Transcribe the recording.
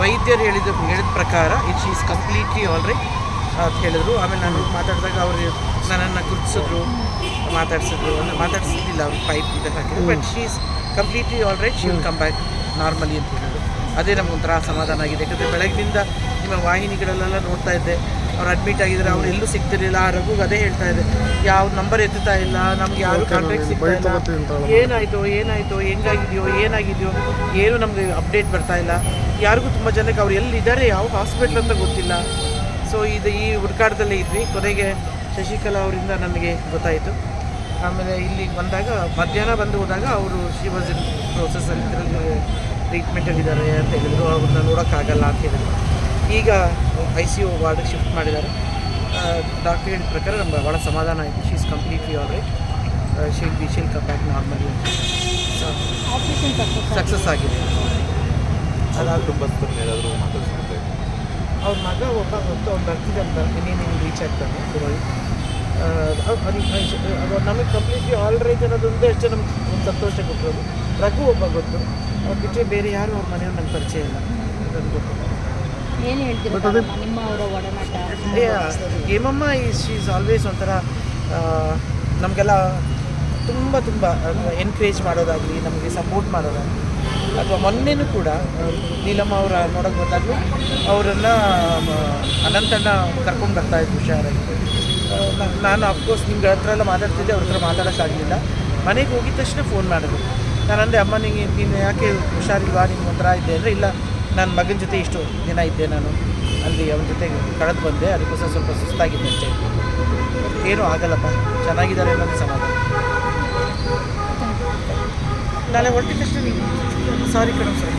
ವೈದ್ಯರು ಹೇಳಿದ ಹೇಳಿದ ಪ್ರಕಾರ ಇಟ್ ಈಸ್ ಕಂಪ್ಲೀಟ್ಲಿ ಆಲ್ರೈಟ್ ಅಂತ ಹೇಳಿದ್ರು. ಆಮೇಲೆ ನಾನು ಮಾತಾಡಿದಾಗ ಅವರು ನನ್ನನ್ನು ಗುರುತಿಸಿದ್ರು ಮಾತಾಡಿಸಿದ್ರು ಅಂದರೆ ಮಾತಾಡಿಸಿದ್ದಿಲ್ಲ ಅವ್ರು ಪೈಪ್ ಇದು ಹಾಕಿದ್ರು but she is completely alright she will come back normally ಅಂತ ಹೇಳಿದ್ರು. ಅದೇ ನಮಗೊಂಥರ ಸಮಾಧಾನ ಆಗಿದೆ. ಯಾಕಂದರೆ ಬೆಳಗ್ಗಿನಿಂದ ನಿಮ್ಮ ವಾಹಿನಿಗಳಲ್ಲೆಲ್ಲ ನೋಡ್ತಾ ಇದ್ದೆ. ಅವ್ರು ಅಡ್ಮಿಟ್ ಆಗಿದ್ದಾರೆ ಅವ್ರು ಎಲ್ಲೂ ಸಿಗ್ತಿರ್ಲಿಲ್ಲ. ಆ ರಘುಗೆ ಅದೇ ಹೇಳ್ತಾ ಇದೆ. ಯಾವ ನಂಬರ್ ಎತ್ತುತ್ತಾ ಇಲ್ಲ ನಮ್ಗೆ ಯಾರು ಕಾಂಟ್ಯಾಕ್ಟ್ ಸಿಗ್ತಾ ಇಲ್ಲ. ಏನಾಯ್ತು ಏನಾಯಿತು ಹೆಂಗಾಗಿದೆಯೋ ಏನಾಗಿದೆಯೋ ಏನು ನಮಗೆ ಅಪ್ಡೇಟ್ ಬರ್ತಾ ಇಲ್ಲ. ಯಾರಿಗೂ ತುಂಬ ಜನಕ್ಕೆ ಅವ್ರು ಎಲ್ಲಿದ್ದಾರೆ ಯಾವ ಹಾಸ್ಪಿಟ್ಲ್ ಅಂತ ಗೊತ್ತಿಲ್ಲ. ಸೊ ಇದು ಈ ಹುಡುಕಾಟದಲ್ಲೇ ಇದ್ವಿ. ಕೊನೆಗೆ ಶಶಿಕಲಾ ಅವರಿಂದ ನನಗೆ ಗೊತ್ತಾಯಿತು. ಆಮೇಲೆ ಇಲ್ಲಿಗೆ ಬಂದಾಗ ಮಧ್ಯಾಹ್ನ ಬಂದು ಹೋದಾಗ ಅವರು ಶಿ ಪ್ರೋಸೆಸ್ ಇನ್ ಇದರಲ್ಲಿ ಟ್ರೀಟ್ಮೆಂಟಲ್ಲಿದ್ದಾರೆ ಅಂತ ಹೇಳಿದರು. ಅವ್ರನ್ನ ನೋಡೋಕ್ಕಾಗಲ್ಲ ಅಂತ ಹೇಳಿದರು. ಈಗ ಐ ಸಿ ಯು ವಾರ್ಡ್ಗೆ ಶಿಫ್ಟ್ ಮಾಡಿದ್ದಾರೆ. ಡಾಕ್ಟರ್ ಹೇಳಿದ ಪ್ರಕಾರ ನಮ್ಗೆ ಭಾಳ ಸಮಾಧಾನ ಆಯಿತು. She's completely all right she'll be she'll come back normally success success ಆಗಿದೆ. ಅದಾದ ಕುಟುಂಬಸ್ಥರನ್ನ ಏನಾದರೂ ಅವ್ರ ಮಗ ಒಬ್ಬ ಗೊತ್ತು ಅವ್ನು ಬರ್ತಿದ್ದಂತ ನಿಮ್ಗೆ ರೀಚ್ ಆಗ್ತಾನೆ ಅದು ಅವ್ರು ನಮಗೆ ಕಂಪ್ಲೀಟ್ಲಿ ಆಲ್ ರೈಟ್ ಅನ್ನೋದೊಂದೇ ಅಷ್ಟೇ ನಮ್ಗೆ ಒಂದು ಸಂತೋಷ ಕೊಟ್ಟಿರೋದು. ರಘು ಒಬ್ಬ ಗೊತ್ತು. ಅವ್ರು ಬಿಟ್ಟರೆ ಬೇರೆ ಯಾರು ಅವ್ರ ಮನೆಯವ್ರು ನಂಗೆ ಪರಿಚಯ ಇಲ್ಲ. ಏನು ಹೇಳ್ತೀರಾ ನಿಮ್ಮ ಅವರ ಒಡನಾಟ? ಹೇಮಮ್ಮ ಈಸ್ ಈಸ್ ಆಲ್ವೇಸ್ ಒಂಥರ ನಮಗೆಲ್ಲ ತುಂಬ ತುಂಬ ಎನ್ಕರೇಜ್ ಮಾಡೋದಾಗಲಿ ನಮಗೆ ಸಪೋರ್ಟ್ ಮಾಡೋದಾಗಲಿ. ಅಥವಾ ಮೊನ್ನೆನೂ ಕೂಡ ನೀಲಮ್ಮ ಅವರ ನೋಡೋಕೆ ಬಂದಾಗಲೂ ಅವರನ್ನ ಅನಂತಣ್ಣ ಕರ್ಕೊಂಡು ಬರ್ತಾ ಇದ್ದು ಹುಷಾರಾಗಿ. ನಾನು ಅಫ್ಕೋರ್ಸ್ ನಿಮ್ಗೆ ಹತ್ರ ಎಲ್ಲ ಮಾತಾಡ್ತಿದ್ದೆ ಅವ್ರ ಹತ್ರ ಮಾತಾಡೋಕ್ಕಾಗಲಿಲ್ಲ ಮನೆಗೆ ಹೋಗಿದ ತಕ್ಷಣ ಫೋನ್ ಮಾಡಿದ್ರು. ನಾನು ಅಂದೆ ಅಮ್ಮ ನಿಂಗೆ ನೀನು ಯಾಕೆ ಹುಷಾರಿಲ್ವಾ? ನಿಮ್ಮ ಹತ್ರ ಇದ್ದೆ ಅಂದರೆ ಇಲ್ಲ ನನ್ನ ಮಗನ ಜೊತೆ ಇಷ್ಟು ದಿನ ಇದ್ದೆ ನಾನು ಅಲ್ಲಿ ಅವನ ಜೊತೆ ಕಳೆದು ಬಂದೆ ಅದಕ್ಕೋಸ್ಕರ ಸ್ವಲ್ಪ ಸುಸ್ತಾಗಿದ್ದೆ ಅಷ್ಟೇ ಏನೂ ಆಗಲ್ಲಪ್ಪ ಚೆನ್ನಾಗಿದ್ದಾರೆ ಅನ್ನೋದು ಸಮಾಧಾನ. ನಾಳೆ ಹೊರಟಿದ್ದಷ್ಟು ಸಾರಿ ಕಣ ಸರ್